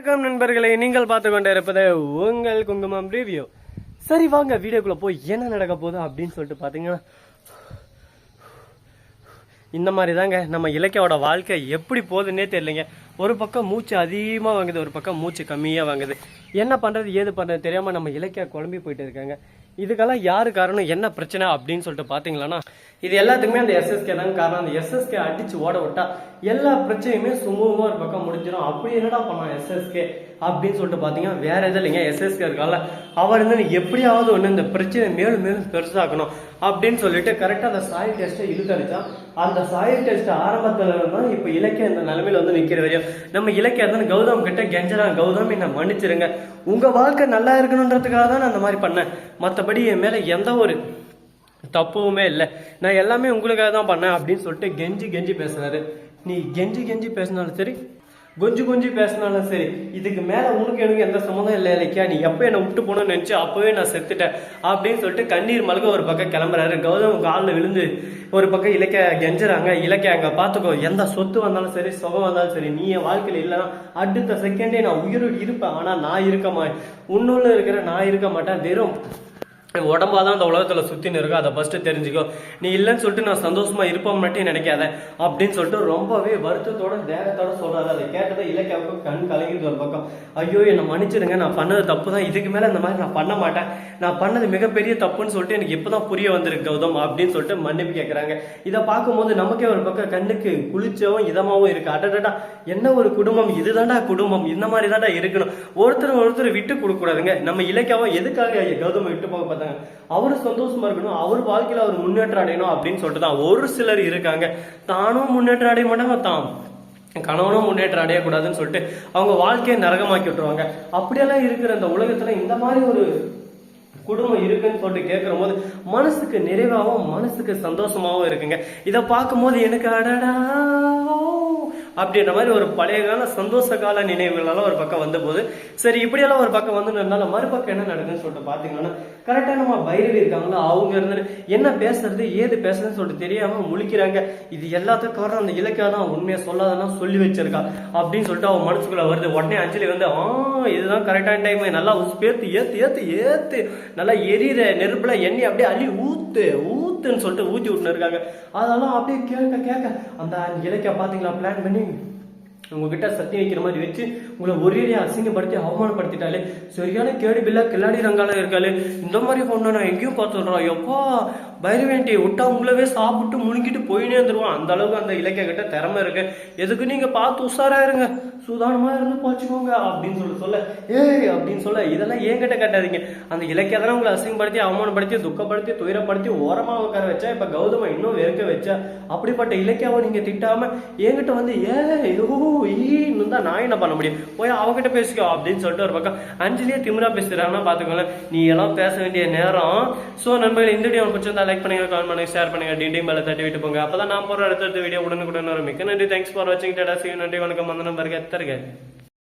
வணக்கம் நண்பர்களே நீங்கள் பார்த்து கொண்டே இருப்பது உங்கள் குங்குமம் ரிவ்யூ சரி வாங்க வீடியோக்குள்ளே போய் என்ன நடக்க போகுது அப்படின்னு சொல்லிட்டு பார்த்தீங்கன்னா இந்த மாதிரி தாங்க நம்ம இலக்கியோட வாழ்க்கை எப்படி போகுதுன்னே தெரியலைங்க. ஒரு பக்கம் மூச்சு அதிகமாக வாங்குது ஒரு பக்கம் மூச்சு கம்மியாக வாங்குது. என்ன பண்ணுறது ஏது பண்ணுறது தெரியாமல் நம்ம இலக்கியா குழம்பி போயிட்டு இருக்காங்க. இதுக்கெல்லாம் யாரு காரணம் என்ன பிரச்சனை அப்படின்னு சொல்லிட்டு பார்த்தீங்களான்னா இது எல்லாத்துக்குமே அந்த எஸ்எஸ்கே தான் காரணம். அந்த எஸ்எஸ்கே அடிச்சு ஓட விட்டா எல்லா பிரச்சனையுமே சுமூகமாக ஒரு பக்கம் முடிஞ்சிடும் அப்படி என்னடா பண்ணலாம் எஸ்எஸ்கே அப்படின்னு சொல்லிட்டு பார்த்தீங்கன்னா வேற எதுவும் இல்லைங்க. எஸ்எஸ்கே இருக்கால அவர் வந்து எப்படியாவது ஒன்று இந்த பிரச்சனை மேலும் மேலும் பெருசாக்கணும் அப்படின்னு சொல்லிட்டு கரெக்டாக அந்த சாயில் டெஸ்ட்டை இழுத்தடிச்சா அந்த சாயில் டெஸ்ட் ஆரம்பத்துல தான் இப்போ இலக்கிய இந்த நிலைமையில வந்து நிற்கிற வரையும் நம்ம இலக்கிய தான் கௌதம் கிட்ட கெஞ்சரா கௌதம் என்ன மன்னிச்சிருங்க. உங்க வாழ்க்கை நல்லா இருக்கணுன்றதுக்காக தான் நான் அந்த மாதிரி பண்ணேன். மற்றபடி என் மேல எந்த ஒரு தப்புவுமே இல்லை. நான் எல்லாமே உங்களுக்காக தான் பண்ணேன் அப்படின்னு சொல்லிட்டு கெஞ்சி கெஞ்சி பேசுறாரு நீ கெஞ்சி கெஞ்சி பேசினாலும் சரி கொஞ்சம் கொஞ்சம் பேசினாலும் சரி இதுக்கு மேலே உனக்கு எனக்கு எந்த சம்மந்தம் இல்லை இலக்கியா நீ எப்போ என்னை விட்டு போகணும்னு நினச்சி அப்பவே நான் செத்துட்டேன் அப்படின்னு சொல்லிட்டு கண்ணீர் மல்க ஒரு பக்கம் கிளம்புறாரு. கௌதம் காலில் விழுந்து ஒரு பக்கம் இலக்கிய கெஞ்சுறாங்க. இலக்கிய அங்கே பார்த்துக்கோ எந்த சொத்து வந்தாலும் சரி சுகம் வந்தாலும் சரி நீ என் வாழ்க்கையில் இல்லைன்னா அடுத்த செகண்டே நான் உயிரோடு இருப்பேன். ஆனால் நான் இருக்க மாட்டேன். உன்னுள்ள இருக்கிற நான் இருக்க மாட்டேன். வெறும் உடம்பா தான் அந்த உலகத்தில் சுற்றின்னு இருக்கும் அதை ஃபஸ்ட்டு தெரிஞ்சுக்கோ. நீ இல்லைன்னு சொல்லிட்டு நான் சந்தோஷமாக இருப்போம் மட்டும் நினைக்காத. அப்படின்னு சொல்லிட்டு ரொம்பவே வருத்தத்தோட தேகத்தோட சொல்கிறாரு அதை கேட்டதை இலக்கியாவுக்கு கண் கலங்கிட்டு ஒரு பக்கம். ஐயோ என்னை மன்னிச்சிடுங்க. நான் பண்ணது தப்பு தான் இதுக்கு மேலே இந்த மாதிரி நான் பண்ண மாட்டேன். நான் பண்ணது மிகப்பெரிய தப்புன்னு சொல்லிட்டு எனக்கு இப்போ தான் புரிய வந்திருக்கு கௌதம் அப்படின்னு சொல்லிட்டு மன்னிப்பு கேட்குறாங்க இதை பார்க்கும்போது நமக்கே ஒரு பக்கம் கண்ணுக்கு குளிச்சவும் இதமாகவும் இருக்குது அடடடா என்ன ஒரு குடும்பம்? இதுதான்டா குடும்பம். இந்த மாதிரி தான்டா இருக்கணும். ஒருத்தர் ஒருத்தர் விட்டு கொடுக்கூடாதுங்க நம்ம இலக்கியாவை எதுக்காக கௌதம் விட்டு போக தான் அவரு சந்தோஷமா இருக்கணும் அவர் வாழ்க்கையில் அவர் முன்னேற்றம் அடையணும் அப்படின்னு சொல்லிட்டு தான் ஒரு சிலர் இருக்காங்க. தானும் முன்னேற்றம் அடைய மாட்டாங்க தான் கணவனும் முன்னேற்றம் அடையக்கூடாதுன்னு சொல்லிட்டு அவங்க வாழ்க்கையை நரகமாக்கி விட்டுருவாங்க. அப்படியெல்லாம் இருக்கிற அந்த உலகத்துல இந்த மாதிரி ஒரு குடும்பம் இருக்குன்னு சொல்லிட்டு கேட்கிற போது மனசுக்கு நிறைவாகவும் மனசுக்கு சந்தோஷமாவும் இருக்குங்க. இதை பார்க்கும்போது எனக்கு அடடா அப்படின்ற மாதிரி ஒரு பழைய கால சந்தோஷ கால நினைவுகளெல்லாம் ஒரு பக்கம் வந்த போது சரி இப்படியெல்லாம் ஒரு பக்கம் வந்து மறுபக்கம் என்ன நடக்குதுன்னு சொல்லிட்டு பாத்தீங்கன்னா கரெக்டா நம்ம பைரவி இருக்காங்களா? அவங்க இருந்து என்ன பேசுறது ஏது பேசுறதுன்னு சொல்லிட்டு தெரியாம முழிக்கிறாங்க. இது எல்லாத்துக்கும் காரணம் அந்த இலக்கியா தான் உண்மையை சொல்லாதெல்லாம் சொல்லி வச்சிருக்கா அப்படின்னு சொல்லிட்டு அவன் மனசுக்குள்ள வருது. உடனே அஞ்சலி வந்து ஆ இதுதான் கரெக்டான டைம் நல்லா உஸ்பேத்து ஏத்து ஏத்து ஏத்து நல்லா எரியிற நெருப்புல எண்ணெய் அப்படியே அள்ளி ஊத்து ஊத்துன்னு சொல்லிட்டு ஊத்தி விட்டுன்னு இருக்காங்க. அதெல்லாம் அப்படியே கேட்க கேட்க அந்த இலக்கிய பார்த்தீங்களா? பிளான் பண்ணி உங்ககிட்ட சத்தி வைக்கிற மாதிரி வச்சு உங்களை ஒரே அசிங்கப்படுத்தி அவமானப்படுத்திட்டாலே சரியான கேடு பில்லா கில்லாடி ரங்கால இருக்காளே. இந்த மாதிரி பொண்ணு நான் எங்கேயும் பார்த்துடுறோம் எப்போ பைரவேண்டியை விட்டா உங்களவே சாப்பிட்டு முழுங்கிட்டு போயினே வந்துடுவான் அந்த அளவுக்கு அந்த இலக்கிய கிட்ட திறமை இருக்கு. எதுக்கு நீங்க பார்த்து உஷாரா இருங்க. சுதானமா இருந்து போச்சுக்கோங்க அப்படின்னு சொல்லி சொல்ல. ஏய் அப்படின்னு சொல்ல. இதெல்லாம் ஏன் கிட்ட கட்டாதீங்க. அந்த இலக்கிய உங்களை அசிங்கப்படுத்தி அவமானப்படுத்தி துக்கப்படுத்தி துயரப்படுத்தி ஓரமா உட்கார வச்சா இப்ப கௌதம இன்னும் வெறுக்க வச்சா அப்படிப்பட்ட இலக்கியாவை நீங்க திட்டாம என்கிட்ட வந்து ஏ ஈன்னு தான் நான் என்ன பண்ண முடியும்? போய் அவகிட்ட பேசிக்கோ அப்படின்னு சொல்லிட்டு ஒரு பக்கம் அஞ்சலியே திமிரா பேசுறாங்கன்னா பாத்துக்கோங்களேன். நீ எல்லாம் பேச வேண்டிய நேரம். சோ நண்பர்கள் இந்த வீடியோ பிடிச்சிருந்தா லைக் பண்ணுங்க கமெண்ட் பண்ணுங்க ஷேர் பண்ணுங்க டிண்டிங் மேல தட்டி விட்டு போங்க. அப்பதான் நான் போற அடுத்தடுத்த வீடியோ உடனுக்குடன் வரும். மிக்க நன்றி. தேங்க்ஸ் ஃபார் வாட்சிங் டாடா சி நன்றி வணக்கம். வந்தனம் நம்பருக்கு எத்தருங்க